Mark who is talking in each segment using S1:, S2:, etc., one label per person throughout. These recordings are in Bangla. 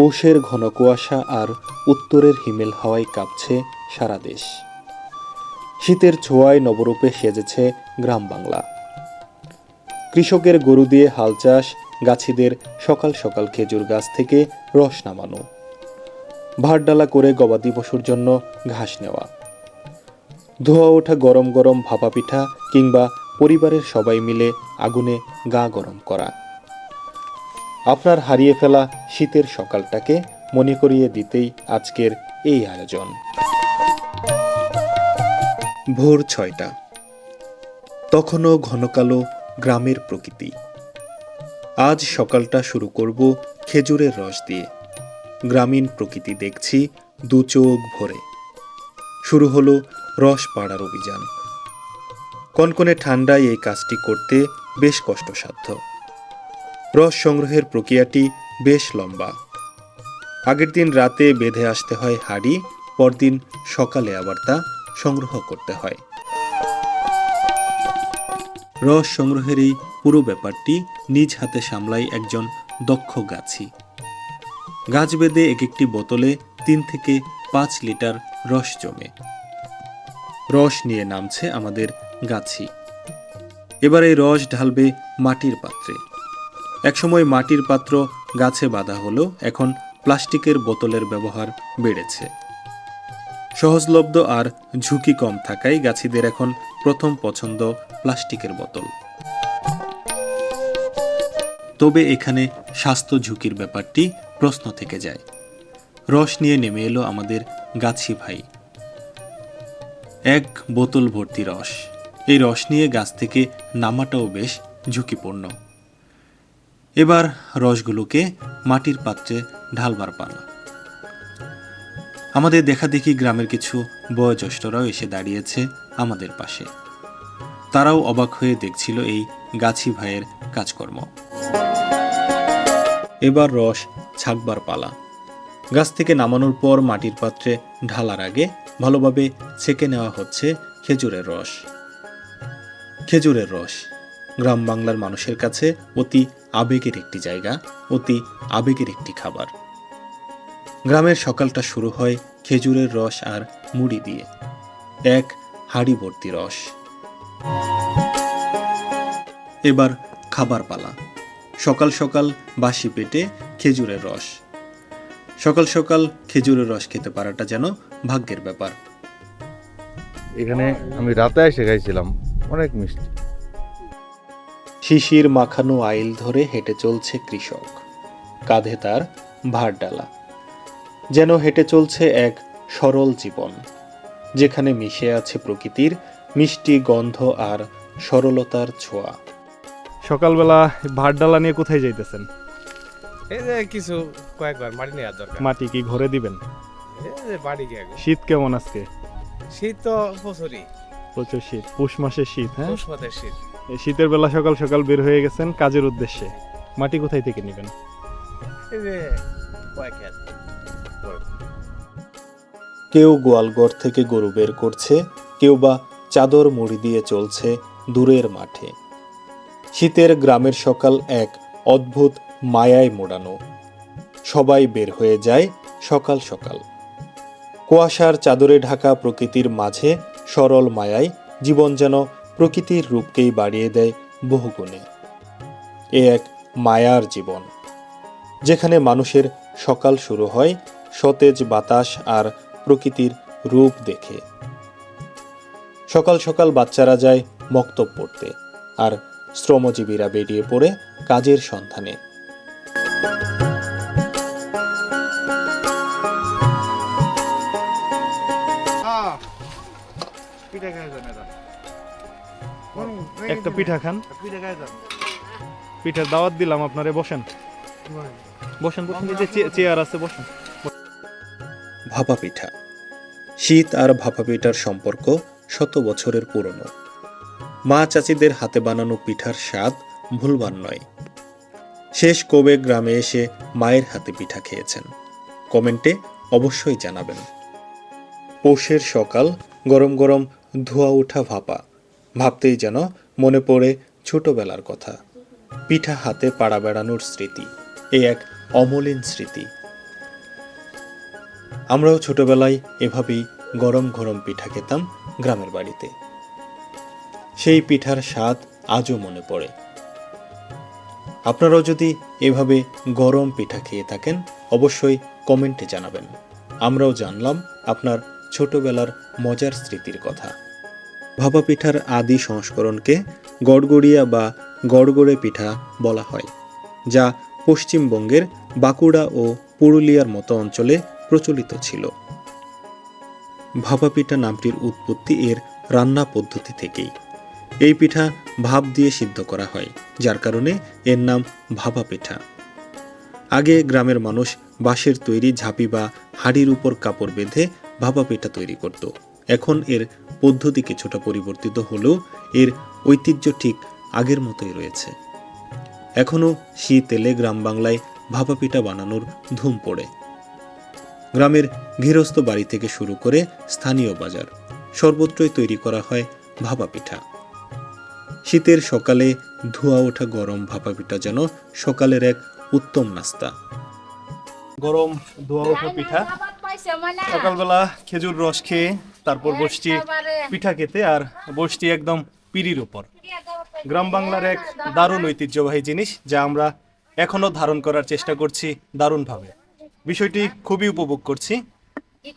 S1: পৌষের ঘন কুয়াশা আর উত্তরের হিমেল হাওয়ায় কাঁপছে সারা দেশ। শীতের ছোঁয়ায় নবরূপে সেজেছে গ্রাম বাংলা। কৃষকের গরু দিয়ে হাল চাষ, গাছিদের সকাল সকাল খেজুর গাছ থেকে রস নামানো ভারডালা করে গবাদি পশুর জন্য ঘাস নেওয়া, ধোয়া ওঠা গরম গরম ভাপা পিঠা কিংবা পরিবারের সবাই মিলে আগুনে গা গরম করা। আপনার হারিয়ে ফেলা শীতের সকালটাকে মনে করিয়ে দিতেই আজকের এই আয়োজন। ভোর ছয়টা। তখনও ঘনকালো গ্রামের প্রকৃতি। আজ সকালটা শুরু করব খেজুরের রস দিয়ে। গ্রামীণ প্রকৃতি দেখছি দু চোখ ভরে। শুরু হলো রস পাড়ার অভিযান। কনকনে ঠান্ডায় এই কাজটি করতে বেশ কষ্টসাধ্য। রস সংগ্রহের প্রক্রিয়াটি বেশ লম্বা। আগের দিন রাতে বেঁধে আসতে হয় হাড়ি, পরদিন সকালে আবার তা সংগ্রহ করতে হয়। রস সংগ্রহের এই পুরো ব্যাপারটি নিজ হাতে সামলায় একজন দক্ষ গাছি। গাছ বেঁধে এক একটি বোতলে তিন থেকে পাঁচ লিটার রস জমে। রস নিয়ে নামছে আমাদের গাছি। এবার এই রস ঢালবে মাটির পাত্রে। একসময় মাটির পাত্র গাছে বাঁধা হলেও এখন প্লাস্টিকের বোতলের ব্যবহার বেড়েছে। সহজলব্ধ আর ঝুঁকি কম থাকায় গাছিদের এখন প্রথম পছন্দ প্লাস্টিকের বোতল। তবে এখানে স্বাস্থ্য ঝুঁকির ব্যাপারটি প্রশ্ন থেকে যায়। রস নিয়ে নেমে এলো আমাদের গাছি ভাই। এক বোতল ভর্তি রস। এই রস নিয়ে গাছ থেকে নামাটাও বেশ ঝুঁকিপূর্ণ। এবার রসগুলোকে মাটির পাত্রে ঢালবার পালা। আমাদের দেখা দেখি গ্রামের কিছু বয়োজ্যেষ্ঠরাও এসে দাঁড়িয়েছে আমাদের পাশে। তারাও অবাক হয়ে দেখছিল এই গাছি ভাইয়ের কাজকর্ম। এবার রস ছাকবার পালা। গাছ থেকে নামানোর পর মাটির পাত্রে ঢালার আগে ভালোভাবে ছেঁকে নেওয়া হচ্ছে খেজুরের রস। খেজুরের রস। গ্রাম বাংলার মানুষের কাছে অতি আবেগের একটি জায়গা, অতি আবেগের একটি খাবার। গ্রামের সকালটা শুরু হয় খেজুরের রস আর মুড়ি দিয়ে। এক হাড়ি ভর্তি রস। এবার খাবার পালা। সকাল সকাল বাসি পেটে খেজুরের রস। সকাল সকাল খেজুরের রস খেতে পারাটা যেন ভাগ্যের ব্যাপার।
S2: এখানে আমি রাতে এসে খাইছিলাম, অনেক মিষ্টি।
S1: শিশির মাখানো আইল ধরে হেঁটে চলছে কৃষক। কাঁধে তার ভার ডালা যেন হেঁটে চলছে এক সরল জীবন যেখানে মিশে আছে প্রকৃতির মিষ্টি গন্ধ আর সরলতার ছোঁয়া।
S3: সকালবেলা ভাত ডালা নিয়ে কোথায় যাইতেছেন?
S4: এই যে কিছু কয়েকবার মাটি নেওয়ার দরকার।
S3: মাটি কি ঘরে দিবেন?
S4: এই যে বাড়ি গিয়ে আগে।
S3: শীত কেমন আজকে?
S4: শীত তো প্রচুরই।
S3: প্রচুর শীত। পৌষ মাসের শীত হ্যাঁ?
S4: পৌষ মাসের শীত।
S3: শীতের বেলা সকাল সকাল বের হয়ে গেছেন কাজের উদ্দেশ্যে। মাটি কোথায় থেকে নেবেন?
S1: কেউ গোয়ালঘর থেকে গরু বের করছে কেউ বা চাদর মুড়ি দিয়ে চলছে দূরের মাঠে। শীতের গ্রামের সকাল এক অদ্ভুত মায়ায় মোড়ানো। সবাই বের হয়ে যায় সকাল সকাল। কুয়াশার চাদরে ঢাকা প্রকৃতির মাঝে সরল মায়ায় জীবন যেন প্রকৃতির রূপকেই বাড়িয়ে দেয় বহুগুণে। এ এক মায়ার জীবন, যেখানে মানুষের সকাল শুরু হয় সতেজ বাতাস আর প্রকৃতির রূপ দেখে। সকাল সকাল বাচ্চারা যায় মক্তব পড়তে আর শ্রমজীবীরা বেরিয়ে পড়ে কাজের সন্ধানে।
S3: একটা পিঠা খান। পিঠার দাওয়াত দিলাম আপনারে, বসেন। বসেন বসেন যে চেয়ার আছে, বসেন।
S1: ভাপা পিঠা। শীত আর ভাপা পিঠার সম্পর্ক শত বছরের পুরনো। মা চাচিদের হাতে বানানো পিঠার স্বাদ ভুলবার নয়। শেষ কবে গ্রামে এসে মায়ের হাতে পিঠা খেয়েছেন? কমেন্টে অবশ্যই জানাবেন। পৌষের সকাল, গরম গরম ধোয়া ওঠা ভাপা। ভাবতেই যেন মনে পড়ে ছোটবেলার কথা। পিঠা হাতে পাড়া বেড়ানোর স্মৃতি, এ এক অমলিন স্মৃতি। আমরাও ছোটবেলায় এভাবেই গরম গরম পিঠা খেতাম গ্রামের বাড়িতে। সেই পিঠার স্বাদ আজও মনে পড়ে। আপনারাও যদি এভাবে গরম পিঠা খেয়ে থাকেন, অবশ্যই কমেন্টে জানাবেন। আমরাও জানলাম আপনার ছোটবেলার মজার স্মৃতির কথা। ভাপা পিঠার আদি সংস্করণকে গড়গড়িয়া বা গড়গড়ে পিঠা বলা হয়, যা পশ্চিমবঙ্গের বাঁকুড়া ও পুরুলিয়ার মতো অঞ্চলে প্রচলিত ছিল। ভাপা পিঠা নামটির উৎপত্তি এর রান্না পদ্ধতি থেকেই। এই পিঠা ভাপ দিয়ে সিদ্ধ করা হয়, যার কারণে এর নাম ভাপা পিঠা আগে গ্রামের মানুষ বাঁশের তৈরি ঝাঁপি বা হাড়ির উপর কাপড় বেঁধে ভাপা পিঠা তৈরি করত। এখন এর পদ্ধতি কিছুটা পরিবর্তিত হলেও এর ঐতিহ্য ঠিক আগের মতোই রয়েছে। এখনও শীত এলে গ্রাম বাংলায় ভাপা পিঠা বানানোর ধুম পড়ে। গ্রামের গৃহস্থ বাড়ি থেকে শুরু করে স্থানীয় বাজার সর্বত্রই তৈরি করা হয় ভাপা পিঠা শীতের সকালে ধোয়া ওঠা গরম ভাপা পিঠা যেন সকালের এক উত্তম নাস্তা।
S3: গরম ধোয়া ওঠা পিঠা। সকালবেলা খেজুর রস খেয়ে তারপর বসছি পিঠা খেতে আর বসছি একদম পিড়ির উপর। গ্রাম বাংলার এক দারুণ ঐতিহ্যবাহী জিনিস যা আমরা এখনও ধারণ করার চেষ্টা করছি দারুণভাবে। বিষয়টি খুবই উপভোগ করছি।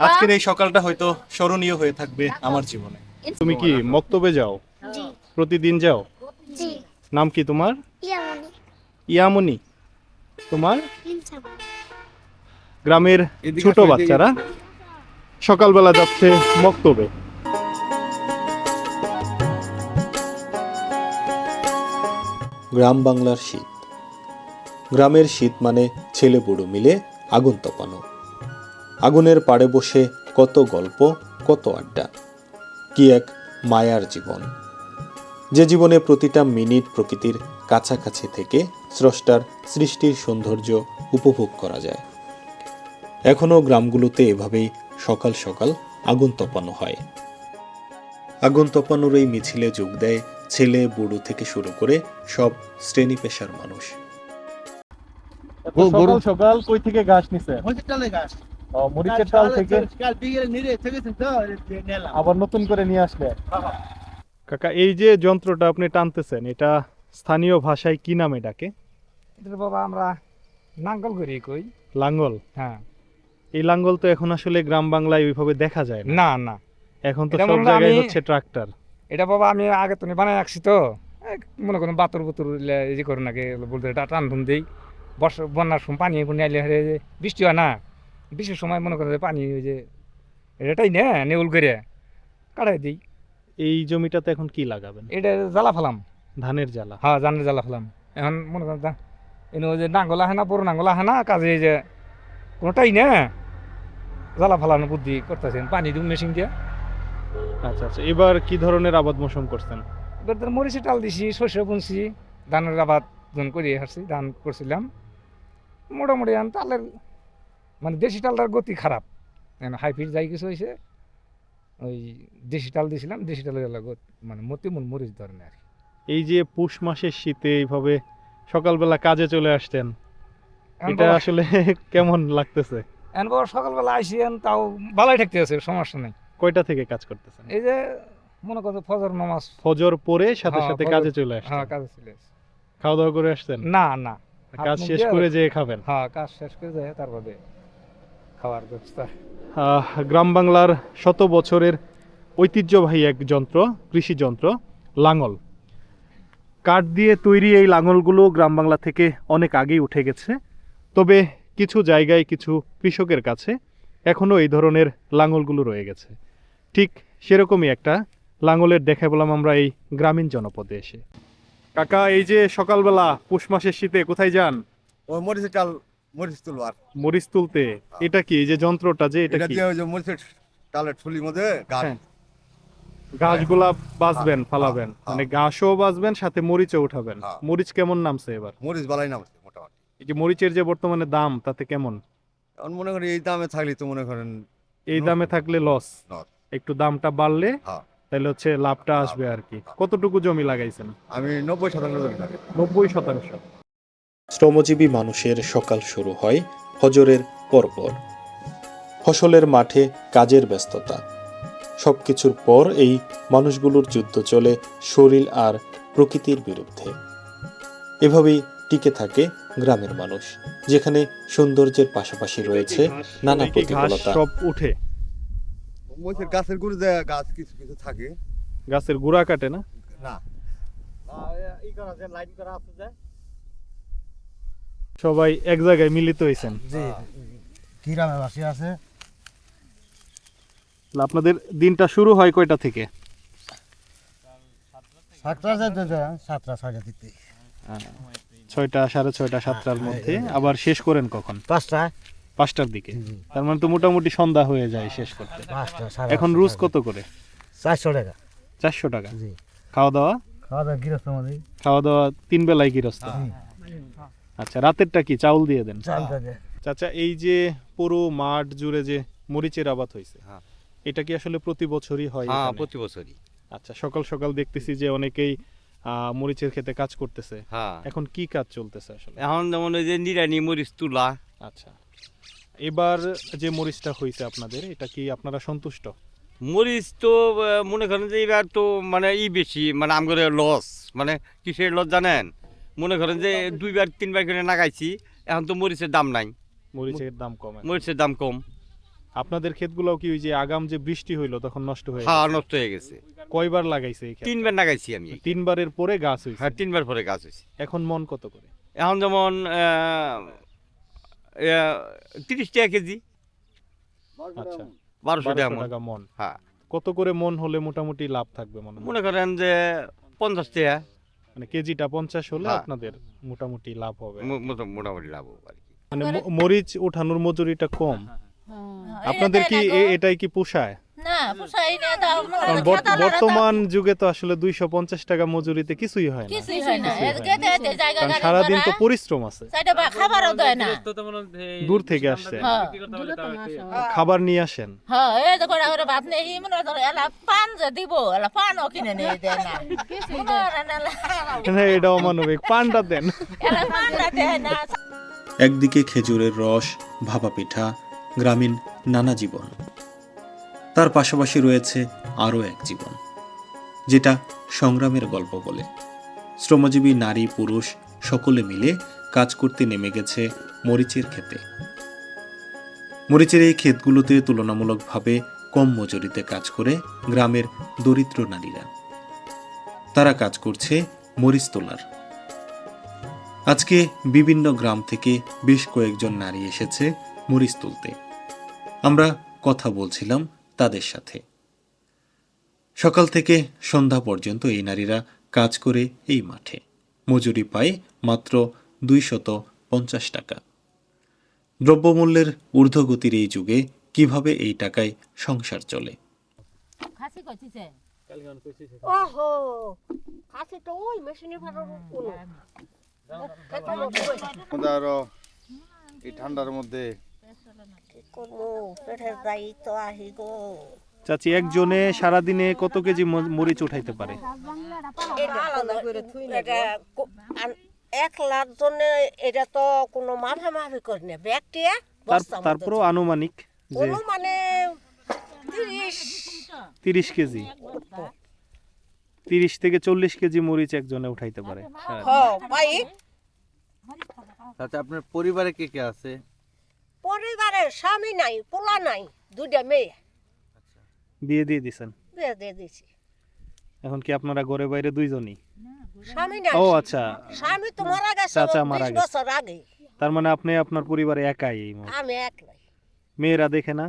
S3: আজকের এই সকালটা হয়তো স্মরণীয় হয়ে থাকবে আমার জীবনে। তুমি কি মক্তবে যাও? প্রতিদিন যাও? নাম কি তোমার?
S5: ইয়ামনি।
S3: ইয়ামনি। তোমার? গ্রামের ছোট বাচ্চারা। সকালবেলা যাচ্ছে মক্তবে।
S1: গ্রাম বাংলার শীত। গ্রামের শীত মানে ছেলে বুড়ো মিলে আগুন তপানো আগুনের পাড়ে বসে কত গল্প, কত আড্ডা। কি এক মায়ার জীবন। যে জীবনে প্রতিটা মিনিট প্রকৃতির কাছাকাছি থেকে স্রষ্টার সৃষ্টির সৌন্দর্য উপভোগ করা যায়। এখনও গ্রামগুলোতে এভাবেই সকাল সকাল আগুন তপানো হয়। আগুন তপানোর এই মিছিলে যোগ দেয় ছেলে বুড়ো থেকে শুরু করে সব শ্রেণি পেশার মানুষ।
S3: সকাল সকাল কই থেকে ঘাস নিছে?
S6: মরিচের
S3: থেকে? আবার নতুন করে নিয়ে আসলে? কাকা এই যে যন্ত্রটা আপনি টানতেছেন এটা স্থানীয় ভাষায় কি নামে ডাকে
S7: এটা বাবা আমরা নাঙ্গল করি কই।
S3: লাঙ্গল?
S7: হ্যাঁ।
S3: এই লাঙ্গল তো এখন আসলে গ্রাম বাংলায় ওইভাবে দেখা যায় না।
S7: না
S3: এখন তো সব জায়গায় হচ্ছে ট্রাক্টর।
S7: এটা বাবা আমি আগে তো বানাই রাখছি তো। মনে করেন বাতর বুতর এই যে করে নাকি বলতে এটা টান দিই। বর্ষা বন্যার সময় পানি আইলে হারে যে বৃষ্টি হয় না। বৃষ্টির সময় মনে করেন পানি ওই যে এটাই না নেউল করে কাটাই দিই।
S3: এই জমিটাতে এখন কি লাগাবেন?
S7: এটা জ্বালা ফেলাম।
S3: ধানের জ্বালা।
S7: হ্যাঁ ধানের জ্বালা ফেলাম। এখন মনে করেন এনে ওই যে নাঙ্গল আহে না বড় নাঙ্গল আহে না কাজে যে কোনোটাই না। জ্বালা ফালানো বুদ্ধি করতেছেন পানি দিন মেশিন দিয়ে।
S3: আচ্ছা আচ্ছা এবার কি ধরনের আবাদ মৌসুম করছেন?
S7: এবার তোর মরিচে টাল দিছি শস্য বুনছি ধানের আবাদ যখন করে আসছি ধান করছিলাম। মোটামুটি তালের মানে দেশি টালটার গতি খারাপ। হাইফিট যাই কিছু হয়েছে ওই দেশি টাল দিছিলাম দেশি টালের মানে মতি মন মরিচ ধরনের আর
S3: এই যে পুষ মাসের শীতে এইভাবে সকালবেলা কাজে চলে আসতেন এটা আসলে কেমন লাগতেছে?
S7: এখন বাবা সকালবেলা আইসি তাও ভালোই থাকতে আছে সমস্যা নেই।
S3: কয়টা থেকে কাজ করতেছেন?
S7: এই যে মনে করো ফজর নামাজ।
S3: ফজর পরে সাথে
S7: হ্যাঁ,
S3: সাথে কাজে চলে
S7: হ্যাঁ কাজে চলে আসছে।
S3: খাওয়া দাওয়া করে আসছেন?
S7: না না।
S3: কাজ শেষ করে যেয়ে খাবেন?
S7: হ্যাঁ কাজ শেষ করে যায় তারপরে খাওয়ার ব্যবস্থা।
S3: গ্রাম বাংলার শত বছরের ঐতিহ্যবাহী এক যন্ত্র কৃষি যন্ত্র লাঙল। কাঠ দিয়ে তৈরি এই লাঙলগুলো গ্রাম বাংলা থেকে অনেক আগেই উঠে গেছে। তবে কিছু জায়গায় কিছু কৃষকের কাছে এখনও এই ধরনের লাঙলগুলো রয়ে গেছে। ঠিক সেরকমই একটা লাঙলের দেখা পেলাম আমরা এই গ্রামীণ জনপদে এসে। কাকা এই যে সকালবেলা পুষ মাসের শীতে কোথায় যান?
S6: ওই মরিচের ডাল মরিচ তুলবার।
S3: মরিচ তুলতে। এটা কি? এই যে যন্ত্রটা যে এটা কি?
S6: ওই যে মরিচের ডালের ঠুলির মধ্যে গাছ।
S3: হ্যাঁ। বাঁচবেন ফালাবেন।
S6: হ্যাঁ।
S3: মানে ঘাসও বাঁচবেন সাথে মরিচও উঠাবেন।
S6: হ্যাঁ।
S3: মরিচ কেমন নামছে এবার?
S6: মরিচ বালাই নামছে।
S3: এই যে মরিচের যে বর্তমানে দাম তাতে কেমন?
S6: এখন মনে করেন এই দামে থাকলে তো মনে করেন
S3: এই দামে থাকলে লস একটু দামটা বাড়লে
S6: হ্যাঁ।
S3: তাহলে হচ্ছে লাভটা আসবে আর কি কতটুকু জমি লাগাইছেন?
S6: আমি নব্বই শতাংশ জমি লাগে
S3: নব্বই শতাংশ।
S1: শ্রমজীবী মানুষের সকাল শুরু হয় ফজরের পরপর। ফসলের মাঠে কাজের ব্যস্ততা। সব কিছুর পর এই মানুষগুলোর যুদ্ধ চলে শরীর আর প্রকৃতির বিরুদ্ধে। এভাবেই টিকে থাকে গ্রামের মানুষ যেখানে সৌন্দর্যের পাশাপাশি রয়েছে নানা প্রতিকূলতা।
S3: সব উঠে।
S6: মহিষের গাছের গুড়ি দেয় গাছ কিছু কিছু থাকে।
S3: গাছের গুড়া কাটে না?
S6: না।
S3: সবাই এক জায়গায় মিলিত হয়েছেন
S5: গ্রামে বাসি আছে?
S3: আপনাদের দিনটা শুরু হয় কয়টা থেকে?
S5: সাতটা যায় সাতটা ছয়টা দিতে
S3: ছয়টা সাড়ে ছয়টা সাতটার মধ্যে। আবার শেষ করেন কখন?
S5: পাঁচটা?
S3: পাঁচটার দিকে। তার মানে তো মোটামুটি সন্ধ্যা হয়ে যায় শেষ করতে। এখন রোজ কত করে?
S5: চারশো টাকা।
S3: চারশো টাকা? খাওয়া দাওয়া
S5: খাওয়া দাওয়া গৃহস্থ আমাদের।
S3: খাওয়া দাওয়া তিন বেলায় গৃহস্থ? আচ্ছা রাতেরটা কি? চাউল দিয়ে দেন? চাচা এই যে পুরো মাঠ জুড়ে যে মরিচের আবাদ হয়েছে
S8: হ্যাঁ।
S3: এটা কি আসলে প্রতি বছরই হয়
S8: হ্যাঁ প্রতি বছরই।
S3: আচ্ছা সকাল সকাল দেখতেছি যে অনেকেই মরিচের খেতে কাজ করতেছে।
S8: হ্যাঁ।
S3: এখন কি কাজ চলতেছে আসলে?
S8: এখন যেমন ওই যে নিরানি মরিচ তুলা।
S3: আচ্ছা। এবার যে মরিচটা হয়েছে আপনাদের এটা কি আপনারা সন্তুষ্ট?
S8: মরিচ তো মনে করেন যে এবার তো মানে ই বেশি মানে আমগরে লস। মানে কিসের লস জানেন? মনে করেন যে দুইবার তিনবার করে লাগাইছি এখন তো মরিচের দাম নাই।
S3: মরিচের দাম কম।
S8: মরিচের দাম কম।
S3: আপনাদের ক্ষেতগুলো কি ওই যে আগাম যে বৃষ্টি হইল তখন নষ্ট হয়ে
S8: হ্যাঁ
S3: গেছে?
S8: নষ্ট হয়ে গেছে।
S3: কয়বার লাগাইছে এই ক্ষেত?
S8: তিনবার লাগাইছি আমি
S3: তিনবারের পরে গাছ হয়েছে
S8: হ্যাঁ তিনবার পরে গাছ হয়েছে
S3: এখন মন কত করে?
S8: এখন যেমন তিরিশ টাকা কেজি।
S3: আচ্ছা।
S8: বারোশো টাকা
S3: মন।
S8: হ্যাঁ।
S3: কত করে মন হলে মোটামুটি লাভ থাকবে মনে হয়?
S8: মনে করেন যে পঞ্চাশ টাকা।
S3: মানে কেজিটা পঞ্চাশ হলে
S8: হ্যাঁ।
S3: আপনাদের মোটামুটি লাভ হবে।
S8: মো- মোটা- মোটামুটি লাভ হবে আর কি।
S3: মানে ম- মরিচ ওঠানোর মজুরিটা কম? আপনাদের কি এ- এটাই কি পোষায়? বর্তমান যুগে তো আসলে দুইশো পঞ্চাশ টাকা মজুরিতে কিছুই হয় না। সারাদিন তো পরিশ্রম আছে।
S9: সাইডে বা খাবারও দেয় না।
S3: দূর থেকে আসছে।
S9: হ্যাঁ।
S3: খাবার নিয়ে আসেন।
S9: হ্যাঁ
S3: এটা অমানবিক। পানটা দেন।
S1: একদিকে খেজুরের রস ভাপা পিঠা গ্রামীণ নানা জীবন। তার পাশাপাশি রয়েছে আরও এক জীবন, যেটা সংগ্রামের গল্প বলে। শ্রমজীবী নারী পুরুষ সকলে মিলে কাজ করতে নেমে গেছে মরিচের ক্ষেতে। মরিচের এই ক্ষেতগুলোতে তুলনামূলকভাবে কম মজুরিতে কাজ করে গ্রামের দরিদ্র নারীরা। তারা কাজ করছে মরিচ তোলার। আজকে বিভিন্ন গ্রাম থেকে বেশ কয়েকজন নারী এসেছে মরিচ তুলতে। আমরা কথা বলছিলাম তাদের সাথে। সকাল থেকে সন্ধ্যা পর্যন্ত এই নারীরা কাজ করে এই মাঠে। মজুরি পায় মাত্র দুইশত পঞ্চাশ টাকা। দ্রব্যমূল্যের ঊর্ধ্বগতির এই যুগে কীভাবে এই টাকায় সংসার চলে?
S9: খাসি কইছে
S10: ওহো! খাসি তো ওই মেশিনে ভাড়া কোনো
S2: আমাদের আরও এই ঠান্ডার মধ্যে
S10: কোনো পেটের দায়ী তো আহি গো।
S3: চাচি একজনে সারাদিনে কত কেজি মরিচ উঠাইতে পারে?
S10: এক লাখ জনে এটা তো কোনো করে না
S3: তারপরও আনুমানিক যে
S10: মানে তিরিশ
S3: তিরিশ কেজি। তিরিশ থেকে চল্লিশ কেজি মরিচ একজনে উঠাইতে পারে
S2: আচ্ছা আপনার পরিবারে কে কে আছে?
S10: পরিবারের স্বামী নাই পোলা নাই দুইটা মেয়ে।
S3: বিয়ে দিয়ে দিছেন?
S10: বিয়ে দিয়ে দিছি।
S3: এখন কি আপনারা ঘরে বাইরে দুইজনই?
S10: স্বামী নাই।
S3: ও আচ্ছা।
S10: স্বামী তো মারা গেছে
S3: চাচা মারা গেছে।
S10: বছর আগে।
S3: তার মানে আপনি আপনার পরিবারে একাই এই মুহূর্তে।
S10: আমি একলাই।
S3: মেয়েরা দেখে না?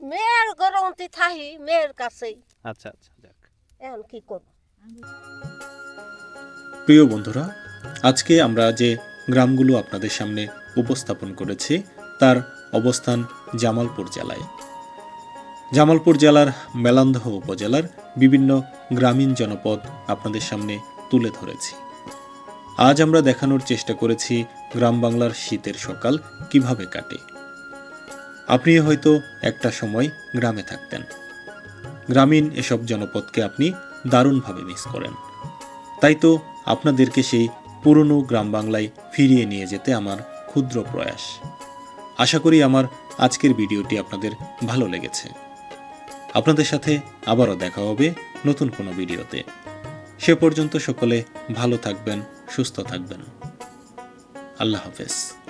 S10: মেয়ের গরমতি থাহি মেয়ের কাছেই।
S3: আচ্ছা আচ্ছা যাক।
S10: এখন কি করব?
S1: প্রিয় বন্ধুরা আজকে আমরা যে গ্রামগুলো আপনাদের সামনে উপস্থাপন করেছি তার অবস্থান জামালপুর জেলায়। জামালপুর জেলার মেলান্দহ উপজেলার বিভিন্ন গ্রামীণ জনপদ আপনাদের সামনে তুলে ধরেছি। আজ আমরা দেখানোর চেষ্টা করেছি গ্রাম বাংলার শীতের সকাল কীভাবে কাটে। আপনি হয়তো একটা সময় গ্রামে থাকতেন। গ্রামীণ এসব জনপদকে আপনি দারুণভাবে মিস করেন। তাই তো আপনাদেরকে সেই পুরনো গ্রাম বাংলায় ফিরিয়ে নিয়ে যেতে আমার ক্ষুদ্র প্রয়াস। আশা করি আমার আজকের ভিডিওটি আপনাদের ভালো লেগেছে। আপনাদের সাথে আবারও দেখা হবে নতুন কোনো ভিডিওতে। সে পর্যন্ত সকলে ভালো থাকবেন, সুস্থ থাকবেন। আল্লাহ হাফেজ।